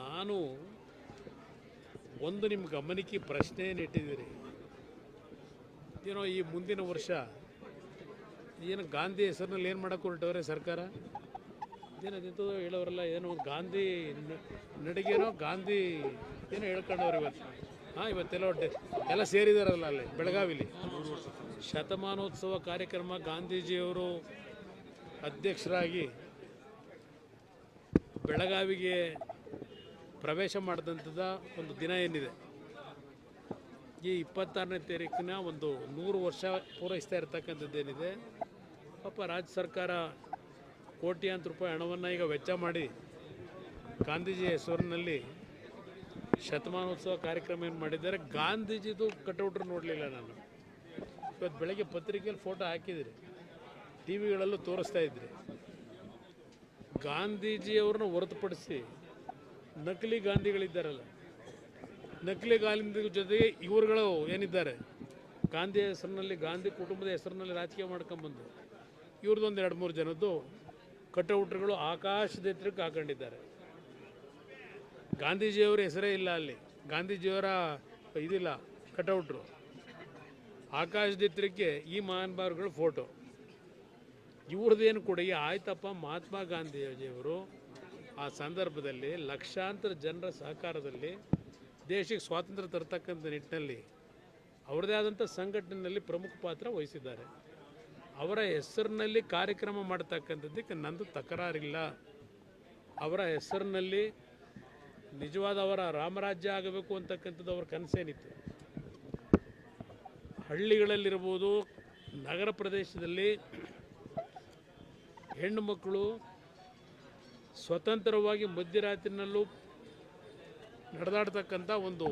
ನಾನು ಒಂದು ನಿಮ್ಮ ಗಮನಕ್ಕೆ ಪ್ರಶ್ನೆಯನ್ನು ಇಟ್ಟಿದ್ದೀರಿ ಏನೋ ಈ ಮುಂದಿನ ವರ್ಷ ಏನು ಗಾಂಧಿ ಹೆಸರಿನಲ್ಲಿ ಏನು ಮಾಡೋಕ್ಕೆ ಹೊರಟವ್ರೆ ಸರ್ಕಾರ? ಏನದಿತ್ತು ಹೇಳೋರಲ್ಲ, ಏನೋ ಗಾಂಧಿ ನಡಿಗೆನೋ ಗಾಂಧಿ ಏನೋ ಹೇಳ್ಕೊಂಡವ್ರು ಇವತ್ತು. ಹಾಂ, ಇವತ್ತೆಲ್ಲ ಒಟ್ಟೆ ಎಲ್ಲ ಸೇರಿದಾರಲ್ಲ ಅಲ್ಲಿ, ಬೆಳಗಾವಿಲಿ. ಶತಮಾನೋತ್ಸವ ಕಾರ್ಯಕ್ರಮ, ಗಾಂಧೀಜಿಯವರು ಅಧ್ಯಕ್ಷರಾಗಿ ಬೆಳಗಾವಿಗೆ ಪ್ರವೇಶ ಮಾಡಿದಂಥದ ಒಂದು ದಿನ ಏನಿದೆ? ಈ ಇಪ್ಪತ್ತಾರನೇ ತಾರೀಕಿನ ಒಂದು ನೂರು ವರ್ಷ ಪೂರೈಸ್ತಾ ಇರ್ತಕ್ಕಂಥದ್ದು ಏನಿದೆ? ಪಾಪ ರಾಜ್ಯ ಸರ್ಕಾರ ಕೋಟ್ಯಾಂತರ ರೂಪಾಯಿ ಹಣವನ್ನು ಈಗ ವೆಚ್ಚ ಮಾಡಿ ಗಾಂಧೀಜಿ ಹೆಸರಿನಲ್ಲಿ ಶತಮಾನೋತ್ಸವ ಕಾರ್ಯಕ್ರಮ ಏನು ಮಾಡಿದ್ದಾರೆ? ಗಾಂಧೀಜಿದು ಕಟೌಟ್ರು ನೋಡಲಿಲ್ಲ ನಾನು. ಇವತ್ತು ಬೆಳಗ್ಗೆ ಪತ್ರಿಕೆಯಲ್ಲಿ ಫೋಟೋ ಹಾಕಿದಿರಿ. ಟಿ ವಿಗಳಲ್ಲೂ ತೋರಿಸ್ತಾ ಇದ್ರಿ. ಗಾಂಧೀಜಿಯವ್ರನ್ನ ಹೊರತುಪಡಿಸಿ ನಕಲಿ ಗಾಂಧಿಗಳಿದ್ದಾರಲ್ಲ. ನಕಲಿ ಗಾಂಧಿ ಜೊತೆಗೆ ಇವರುಗಳು ಏನಿದ್ದಾರೆ? ಗಾಂಧಿ ಹೆಸರಿನಲ್ಲಿ, ಗಾಂಧಿ ಕುಟುಂಬದ ಹೆಸರಿನಲ್ಲಿ ರಾಜಕೀಯ ಮಾಡ್ಕೊಂಬಂದು ಇವ್ರದ್ದೊಂದು ಎರಡು ಮೂರು ಜನದ್ದು ಕಟೌಟ್ರುಗಳು ಆಕಾಶದ ಎತ್ತರಕ್ಕೆ ಹಾಕೊಂಡಿದ್ದಾರೆ. ಗಾಂಧೀಜಿಯವರ ಹೆಸರೇ ಇಲ್ಲ ಅಲ್ಲಿ. ಗಾಂಧೀಜಿಯವರ ಇದಿಲ್ಲ ಕಟೌಟ್ರು ಆಕಾಶದ ಎತ್ತರಕ್ಕೆ ಈ ಮಹಾನುಭಾವರುಗಳ ಫೋಟೋ. ಇವ್ರದ್ದೇನು ಕೊಡುಗೆ ಆಯ್ತಪ್ಪ, ಮಹಾತ್ಮ ಗಾಂಧೀಜಿಯವರು ಆ ಸಂದರ್ಭದಲ್ಲಿ ಲಕ್ಷಾಂತರ ಜನರ ಸಹಕಾರದಲ್ಲಿ ದೇಶಕ್ಕೆ ಸ್ವಾತಂತ್ರ್ಯ ತರ್ತಕ್ಕಂಥ ನಿಟ್ಟಿನಲ್ಲಿ ಅವರದೇ ಆದಂಥ ಸಂಘಟನೆಯಲ್ಲಿ ಪ್ರಮುಖ ಪಾತ್ರ ವಹಿಸಿದ್ದಾರೆ. ಅವರ ಹೆಸರಿನಲ್ಲಿ ಕಾರ್ಯಕ್ರಮ ಮಾಡ್ತಕ್ಕಂಥದ್ದಕ್ಕೆ ನಂದು ತಕರಾರಿಲ್ಲ. ಅವರ ಹೆಸರಿನಲ್ಲಿ ನಿಜವಾದ ಅವರ ರಾಮರಾಜ್ಯ ಆಗಬೇಕು ಅಂತಕ್ಕಂಥದ್ದು ಅವರ ಕನಸೇನಿತ್ತು. ಹಳ್ಳಿಗಳಲ್ಲಿರ್ಬೋದು, ನಗರ ಪ್ರದೇಶದಲ್ಲಿ ಹೆಣ್ಣು ಮಕ್ಕಳು ಸ್ವತಂತ್ರವಾಗಿ ಮಧ್ಯರಾತ್ರಿನಲ್ಲೂ ನಡೆದಾಡ್ತಕ್ಕಂಥ ಒಂದು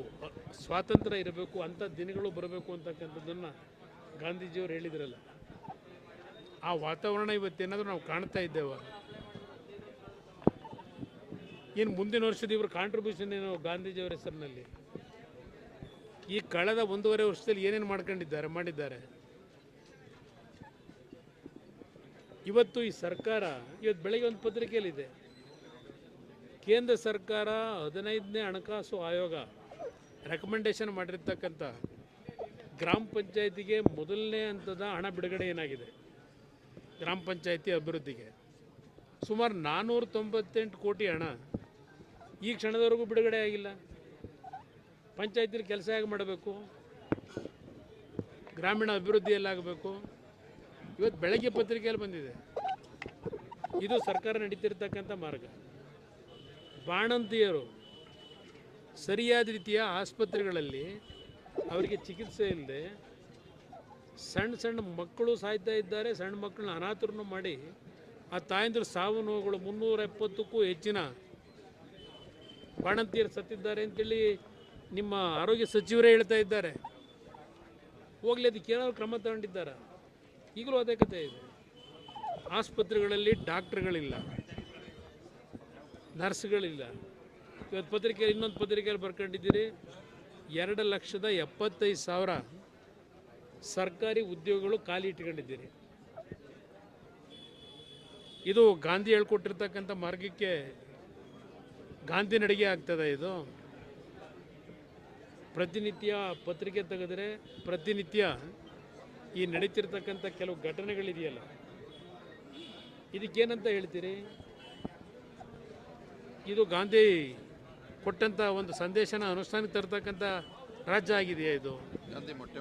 ಸ್ವಾತಂತ್ರ್ಯ ಇರಬೇಕು, ಅಂಥ ದಿನಗಳು ಬರಬೇಕು ಅಂತಕ್ಕಂಥದ್ದನ್ನು ಗಾಂಧೀಜಿಯವರು ಹೇಳಿದ್ರಲ್ಲ. ಆ ವಾತಾವರಣ ಇವತ್ತೇನಾದರೂ ನಾವು ಕಾಣ್ತಾ ಇದ್ದೇವೆ? ಏನು ಮುಂದಿನ ವರ್ಷದ ಇವರು ಕಾಂಟ್ರಿಬ್ಯೂಷನ್ ಏನು ಗಾಂಧೀಜಿಯವರ ಹೆಸರಿನಲ್ಲಿ? ಈ ಕಳೆದ ಒಂದೂವರೆ ವರ್ಷದಲ್ಲಿ ಏನೇನು ಮಾಡ್ಕೊಂಡಿದ್ದಾರೆ, ಮಾಡಿದ್ದಾರೆ? ಇವತ್ತು ಈ ಸರ್ಕಾರ ಇವತ್ತು ಬೆಳಗ್ಗೆ ಒಂದು ಪತ್ರಿಕೆಯಲ್ಲಿದೆ. ಕೇಂದ್ರ ಸರ್ಕಾರ ಹದಿನೈದನೇ ಹಣಕಾಸು ಆಯೋಗ ರೆಕಮೆಂಡೇಶನ್ ಮಾಡಿರ್ತಕ್ಕಂಥ ಗ್ರಾಮ ಪಂಚಾಯತಿಗೆ ಮೊದಲನೇ ಹಂತದ ಹಣ ಬಿಡುಗಡೆ ಏನಾಗಿದೆ? ಗ್ರಾಮ ಪಂಚಾಯತಿ ಅಭಿವೃದ್ಧಿಗೆ. ಸುಮಾರು ನಾನ್ನೂರ ತೊಂಬತ್ತೆಂಟು ಕೋಟಿ ಹಣ ಈ ಕ್ಷಣದವರೆಗೂ ಬಿಡುಗಡೆ ಆಗಿಲ್ಲ. ಪಂಚಾಯತಿಲಿ ಕೆಲಸ ಹೇಗೆ ಮಾಡಬೇಕು? ಗ್ರಾಮೀಣ ಅಭಿವೃದ್ಧಿಯಲ್ಲಾಗಬೇಕು ಇವತ್ತು ಬೆಳಗ್ಗೆ ಪತ್ರಿಕೆಯಲ್ಲಿ ಬಂದಿದೆ. ಇದು ಸರ್ಕಾರ ನಡೀತಿರ್ತಕ್ಕಂಥ ಮಾರ್ಗ. ಬಾಣಂತಿಯರು ಸರಿಯಾದ ರೀತಿಯ ಆಸ್ಪತ್ರೆಗಳಲ್ಲಿ ಅವರಿಗೆ ಚಿಕಿತ್ಸೆ ಇಲ್ಲದೆ ಸಣ್ಣ ಸಣ್ಣ ಮಕ್ಕಳು ಸಾಯ್ತಾ ಇದ್ದಾರೆ. ಸಣ್ಣ ಮಕ್ಕಳನ್ನ ಅನಾಥರನ್ನು ಮಾಡಿ ಆ ತಾಯಂದ್ರ ಸಾವು ನೋವುಗಳು ಮುನ್ನೂರ ಎಪ್ಪತ್ತಕ್ಕೂ ಹೆಚ್ಚಿನ ಬಾಣಂತಿಯರು ಸತ್ತಿದ್ದಾರೆ ಅಂತೇಳಿ ನಿಮ್ಮ ಆರೋಗ್ಯ ಸಚಿವರೇ ಹೇಳ್ತಾ ಇದ್ದಾರೆ. ಹೋಗಲಿ ಅದಕ್ಕೆ ಏನಾದ್ರು ಕ್ರಮ ತಗೊಂಡಿದ್ದಾರೆ? ಈಗಲೂ ಅದೇ ಕಥೆ ಇದೆ. ಆಸ್ಪತ್ರೆಗಳಲ್ಲಿ ಡಾಕ್ಟ್ರುಗಳಿಲ್ಲ. ನರ್ಸ್ಗಳಿಲ್ಲ. ಇವತ್ತು ಪತ್ರಿಕೆಯಲ್ಲಿ ಇನ್ನೊಂದು ಪತ್ರಿಕೆಯಲ್ಲಿ ಬರ್ಕೊಂಡಿದ್ದೀರಿ. ಎರಡು ಲಕ್ಷದ ಎಪ್ಪತ್ತೈದು ಸಾವಿರ ಸರ್ಕಾರಿ ಉದ್ಯೋಗಗಳು ಖಾಲಿ ಇಟ್ಕೊಂಡಿದ್ದೀರಿ. ಇದು ಗಾಂಧಿ ಹೇಳ್ಕೊಟ್ಟಿರ್ತಕ್ಕಂಥ ಮಾರ್ಗಕ್ಕೆ ಗಾಂಧಿ ನಡಿಗೆ ಆಗ್ತದೆ ಇದು. ಪ್ರತಿನಿತ್ಯ ಪತ್ರಿಕೆ ತೆಗೆದ್ರೆ ಪ್ರತಿನಿತ್ಯ ಈ ನಡೀತಿರ್ತಕ್ಕಂಥ ಕೆಲವು ಘಟನೆಗಳಿದೆಯಲ್ಲ. ಇದಕ್ಕೇನಂತ ಹೇಳ್ತೀರಿ? ಇದು ಗಾಂಧಿ ಕೊಟ್ಟಂಥ ಒಂದು ಸಂದೇಶನ ಅನುಷ್ಠಾನಕ್ಕೆ ತರ್ತಕ್ಕಂಥ ರಾಜ್ಯ ಆಗಿದೆಯಾ ಇದು. ಗಾಂಧಿ ಮೊಟ್ಟೆ